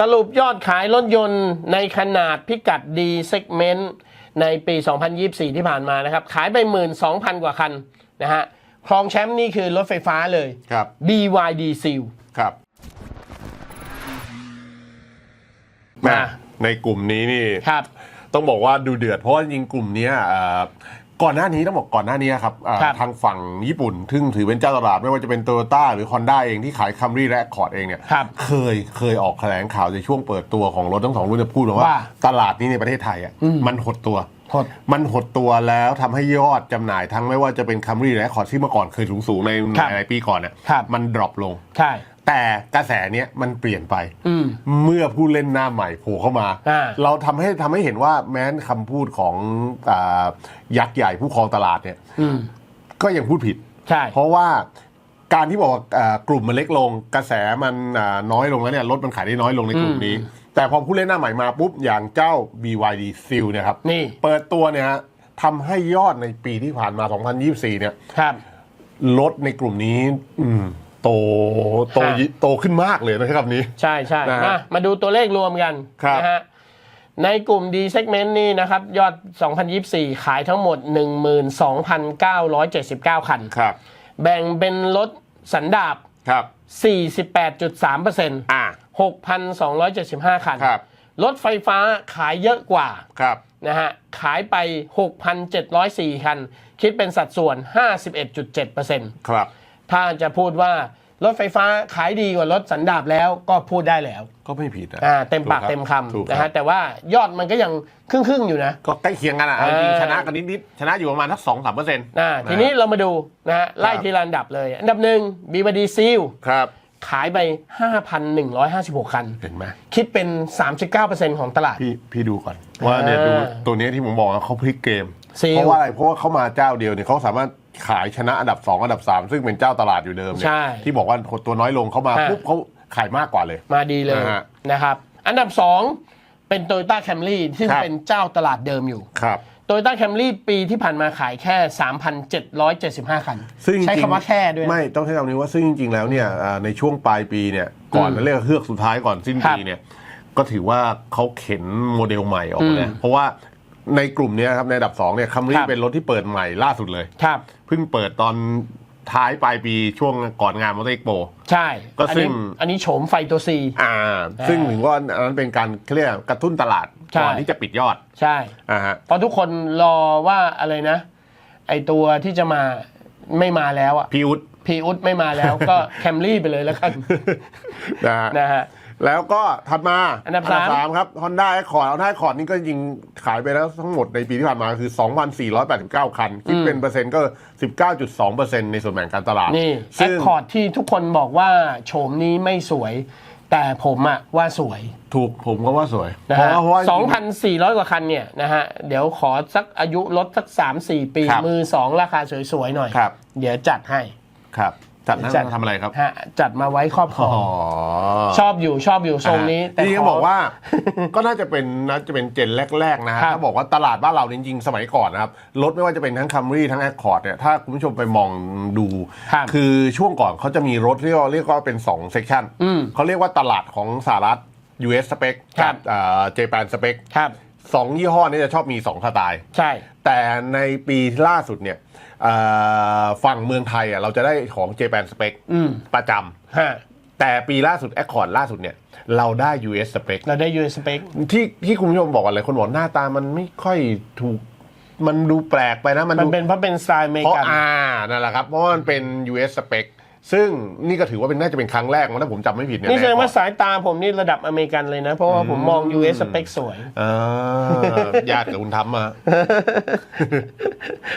สรุปยอดขายรถยนต์ในขนาดพิกัด D segment ในปี 2024 ที่ผ่านมานะครับ ขายไป 12,000 กว่าคันนะฮะครองแชมป์นี่คือรถไฟฟ้าเลย ครับ BYD Seal ครับมาแม่ในกลุ่มนี้นี่ ครับ ต้องบอกว่าดูเดือดเพราะว่าจริงๆกลุ่มเนี้ยเอ่อ ก่อนหน้านี้ต้องบอกก่อนหน้านี้ครับเอ่อครับทางฝั่งญี่ปุ่น ซึ่งถือเป็นเจ้าตลาดไม่ว่าจะเป็นโตโยต้าหรือ Honda เองที่ขายคัมรี่และคอร์ดเองเนี่ยครับเคยเคยออกแถลงข่าวในช่วงเปิดตัวของรถทั้งสองรุ่นจะพูดว่าว่า ตลาดนี้ในประเทศไทยอะมันหดตัวหด มันหดตัวแล้วทำให้ยอดจำหน่ายทั้งไม่ว่าจะเป็นคัมรี่และคอร์ดที่เมื่อก่อนเคยสูงๆในครับหลายๆปีก่อนเนี่ยครับมันดรอปลงใช่แต่กระแสเนี้ยมันเปลี่ยนไปอืมเมื่อผู้เล่นหน้าใหม่โผล่เข้ามาอ่าเราทำให้ทำให้เห็นว่าแม้นคำพูดของอายักษ์ใหญ่ผู้ครองตลาดเนี่ยอืมก็ยังพูดผิดใช่เพราะว่าการที่บอกว่าอ่ากลุ่มมันเล็กลง กระแสมันอ่าน้อยลงแล้วเนี่ยรถมันขายได้น้อยลงในกลุ่มนี้ แต่พอผู้เล่นหน้าใหม่มาปุ๊บ อย่างเจ้า BYD Seal เนี่ยครับนี่เปิดตัวเนี่ยฮะทำให้ยอดในปีที่ผ่านมา 2024 เนี่ยครับรถในกลุ่มนี้ อืมโตโตฮะโตขึ้นมากเลยนะครับนี้ ใช่ใช่นะฮะมามาดูตัวเลขรวมกันครับนะฮะในกลุ่ม D segment นี่นะครับ ยอด 2024 ขายทั้งหมด 12,979 คันครับ แบ่งเป็นรถสันดาบครับ48.3%อ่า 6,275 คัน ครับ รถไฟฟ้าขายเยอะกว่าครับ นะฮะ ขายไป 6,704 คัน คิดเป็นสัดส่วน 51.7%ครับ ถ้าจะพูดว่ารถไฟฟ้าขายดีกว่ารถสันดาบแล้วก็พูดได้แล้วก็ไม่ผิดนะอ่าเต็มปากถูครับเต็มถูกคำนะครัฮะ บแต่ว่ายอดมันก็ยังครึ่งๆอยู่นะ ก็ใกล้เคียงกันอะเอาจริงเออ ชนะกันนิดๆชนะอยู่ประมาณทักสองสามเปอร์เซ็นต์ อ่าทีนี้เรามาดูนะฮะไล่ทีละอันดับเลย อันดับหนึ่งบีบดีซีล ครับ ขายไป 5,156 คัน เห็นไหมคิดเป็น 39%ของตลาด พี่พี่ดูก่อน ว่าเนี่ยอ่าดูตัวเนี้ยที่ผมบอกว่าเขาพลิกเกมซีลเพราะว่าอะไรเพราะว่าเขามาเจ้าเดียวเนี่ยเขาสามารถขายชนะอันดับ 2 อันดับ 3 ซึ่งเป็นเจ้าตลาดอยู่เดิมเนี่ใช่ยที่บอกว่าตัวน้อยลงเขามาฮะ ปุ๊บเขาขายมากกว่าเลย มาดีเลยนะฮะนะครับ อันดับ 2 เป็น Toyota Camry ที่ครับ เป็นเจ้าตลาดเดิมอยู่ ครับ Toyota Camry ปีที่ผ่านมาขายแค่ 3,775 คัน ซึ่งจริงๆใช้คำว่าแค่ด้วยนะ ไม่ต้องใช้คำนี้ว่าซึ่งจริงๆแล้วเนี่ยอ่าในช่วงปลายปีเนี่ยก่อนอืมเรียกว่าเฮือกสุดท้ายก่อนสิ้นครัปีบเนี่ยก็ถือว่าเขาเข็นโมเดลใหม่ออกมาอืแล้วมเพราะว่าในกลุ่มเนี้ยครับในอันดับ2เนี่ยคัมครี่รับเป็นรถที่เปิดใหม่ล่าสุดเลย ครับ เพิ่งเปิดตอนท้ายปลายปีช่วงก่อนงานมอเตอร์เอ็กโป ใช่ก็อันซึ่นี้ง อันนี้โฉมไฟตัว C อ่าซึ่งถือว่าอันนั้นเป็นการเขาเรียกกระตุ้นตลาด ใช่ ก่อนที่จะปิดยอดใช่ อ่าฮะ เพราะทุกคนรอว่าอะไรนะ ไอตัวที่จะมาไม่มาแล้วอะพี่อุดพีอุดไม่มาแล้ว ก็แคมรี่ไปเลยแล้วกันนะฮะ นะฮะ แล้วก็ถัดมาอันดับสามสามครับ Honda Accord Honda Accord นี่ก็ยิงขายไปแล้วทั้งหมดในปีที่ผ่านมาคือ 2,489 คัน คิดเป็นเปอร์เซ็นต์ก็ 19.2%ในส่วนแบ่งการตลาดนี่แอซึ่คงคอร์ดที่ทุกคนบอกว่าโฉมนี้ไม่สวย แต่ผมอะว่าสวยถูกผมก็ว่าสวย นะเพราะฮะว่าเพราะว่า สองพันสี่ร้อยกว่าคันเนี่ยนะฮะ เดี๋ยวขอสักอายุรถสักสามสี่ปี ครับมือสองราคาสวยๆหน่อย ครับ เดี๋ยวจัดให้ ครับ จัดนั้นจัด ทำอะไรครับฮะจัดมาไว้ครอบครองอ๋อชอบอยู่ชอบอยู่ทรงนี้ แต่ที่ขเขาบอกว่า ก็น่าจะเป็นน่าจะเป็นเจนแรก ๆ นะฮะครับถ้าบอกว่าตลาดบ้านเราจริง ๆ สมัยก่อนนะครับรถไม่ว่าจะเป็นทั้งคัมรี่ทั้งแอคคอร์ดเนี่ยถ้าคุณผู้ชมไปมองดูครับคือช่วงก่อนเขาจะมีรถที่เรียกว่าเป็น2เซกชันอืมเขาเรียกว่าตลาดของสหรัฐ US spec ครักับเจแปนสเปคครับ สองยี่ห้อนี้จะชอบมี2สไตล์ใช่ แต่ในปีล่าสุดเนี่ยเอ่อฝั่งเมืองไทยอะเราจะได้ของ Japan Spec อืมประจฮะำแต่ปีล่าสุด Accord ล่าสุดเนี่ย เราได้ US Spec เราได้ US spec ที่ที่คุณผู้ชมบอกอะไรคนบอกหน้าตามันไม่ค่อยถูกมันดูแปลกไปนะ มันมันดูเป็นเพราะเป็นสไตล์อเมริเพราะกันอ่านั่นแหละครับ เพราะว่ามันเป็น US spec ซึ่งนี่ก็ถือว่าเป็นน่าจะเป็นครั้งแรกมั้งถ้าผมจำไม่ผิดเนี่ยนี่แสดงว่าในสายตาผมนี่ระดับอเมริกันเลยนะ เพราะว่าผมมอง US spec สวยอ่าญาติกับคุณทำมา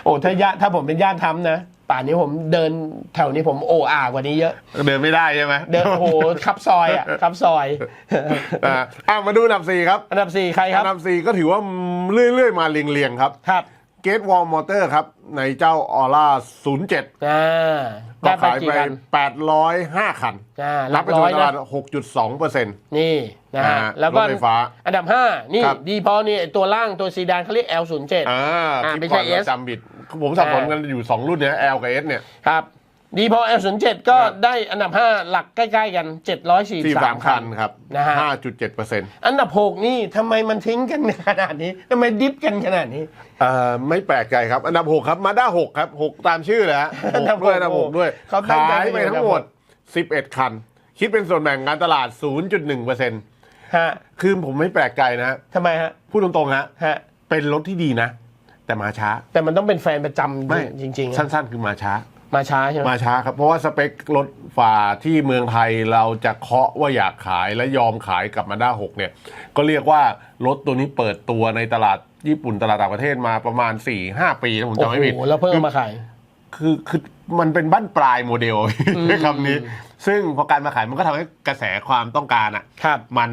โอ้ถ้าญาติถ้าผมเป็นญาติทำนะป่านนี้ผมเดินแถวนี้ผมโออากว่านี้เยอะ เดินไม่ได้ใช่ไหมเดินโอ้โหขับซอยอะขับซอยอ่าอะมาดูอันดับสี่ครับอันดับสี่ใครครัอับนดับสี่ก็ถือว่าเรื่อยๆมาเรียงๆครับครับเกตวอลมอเตอร์ครับ ในเจ้าออร่า07อ่า ก็ได้ไปขายกี่ไปคัน805 คัน อ่าหรัลับกไปร้ตัอวยตนะ ลาด6.2เปอร์เซ็นต์ นี่นะฮะอ่าแล้วก็รถไฟฟ้าอันดับห้านี่ครับ ดีพอนี่ไอ้ตัวล่างตัวซีดานเขาเรียก L07 อ่าอ่าคลิปไม่ใช่ก่อนเรา S จำผิด ผมสับสนกันอยู่ 2 รุ่นเนี่ย L กับ S เนี่ย ครับ ดีพอ L07 ก็ครับ ได้อันดับ 5 หลักใกล้ๆกัน สี่สาม743 คัคันน ครับนะฮะ ห้าจุดเจ็ดเปอร์เซ็นต์อันดับ 6 นี่ทำไมมันทิ้งกันขนาดนี้ทำไมดิฟกันขนาดนี้เอ่อไม่แปลกใจครับ อันดับหกครับมาด้าหกครับหกตามชื่อเลยฮะอันดับหกด้วยหกอันดับหกด้วยเขาตั้งใจขายไปให้อยู่ทั้งหมดอันดับ สิบเอ็ดคัน คิดเป็นส่วนแบ่งการตลาด0.1เปอร์เซ็นต์ฮะคือผมไม่แปลกใจนะทำไมฮะพูดตรงๆฮะฮะเป็นรถที่ดีนะ แต่มาช้าแต่มันต้องเป็นแฟนประจไม่ำจริงๆอะ สั้นๆ คือมาช้า มาช้าใช่ไหมมาช้าครับ เพราะว่าสเปครถฝ่าที่เมืองไทยเราจะเคาะว่าอยากขายและยอมขายกับมาด้า6เนี่ย ก็เรียกว่ารถตัวนี้เปิดตัวในตลาดญี่ปุ่นตลาดต่างประเทศมาประมาณ4-5ปีนะผมโอ้จำไม่ผิดโหแล้วเพิ่งเอามาขายคือคือมันเป็นบ้านปลายโมเดลใช้คำนี้ ซึ่งพอการมาขายมันก็ทำให้กระแสความต้องการอะครับมัน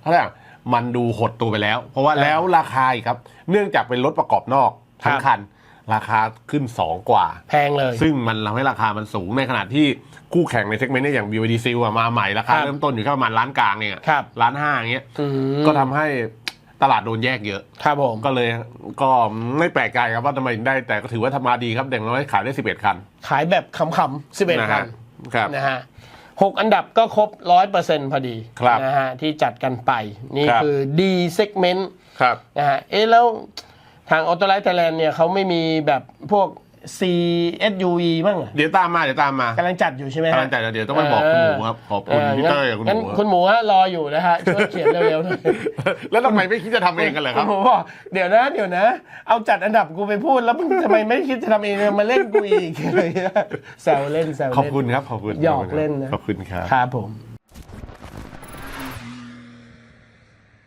เขาเรียกอะไรมันดูหดตัวไปแล้ว เพราะว่าครับแล้วราคาอีกครับ เนื่องจากเป็นรถประกอบนอกทั้งครับคัน ราคาขึ้น 2 กว่า แพงเลย ซึ่งมันทำให้ราคามันสูงในขณะที่คู่แข่งในเซกเมนต์เนี่ยอย่าง BYD Seal อะมาใหม่ราคาครับเริ่มต้นอยู่แค่ประมาณล้านกลางเนี่ยครับ ล้านห้าอย่างเงี้ยอืมก็ทำให้ตลาดโดนแยกเยอะ ครับผม ก็เลยก็ไม่แปลกใจครับว่าทำไมถึงได้ แต่ก็ถือว่าทำมาดีครับเด็กน้อยขายได้ 11 คันขายแบบขำๆ11นะคัฮะน ครับ นะฮะหกอันดับก็ครบร้อยเปอร์เซ็นต์พอดีครับนะฮะที่จัดกันไป นี่ครับ คือ D segment ครับ นะฮะเอ๊ะแล้ว ทางออโตไลท์ไทยแลนด์เนี่ยเขาไม่มีแบบพวก C SUV บ้างเหรอเดี๋ยวตามมาเดี๋ยวตามมากำลังจัดอยู่ใช่ไหมฮะ กำลังจัดเดี๋ยวต้องไปบอกคุณหมูครับขอบคุณเพี่เต้ยกับคุณหงั้นมูคุณหมูฮะรออยู่นะฮะช่วยเขียนเร็วๆหน่อยแล้วทำไมไม่คิดจะทำเองกันเลยคคุรัณบ หมูบอกเดี๋ยวนะเดี๋ยวนะ เอาจัดอันดับกูไปพูดแล้วมึงทำไมไม่คิดจะทำเองเนี่ยมาเล่นกูอีกอะไรเงี้ยแซวเล่นแซวเล่น ขอบคุณครับขอบคุณหยอกเล่นนะ ขอบคุณครับ ครับผม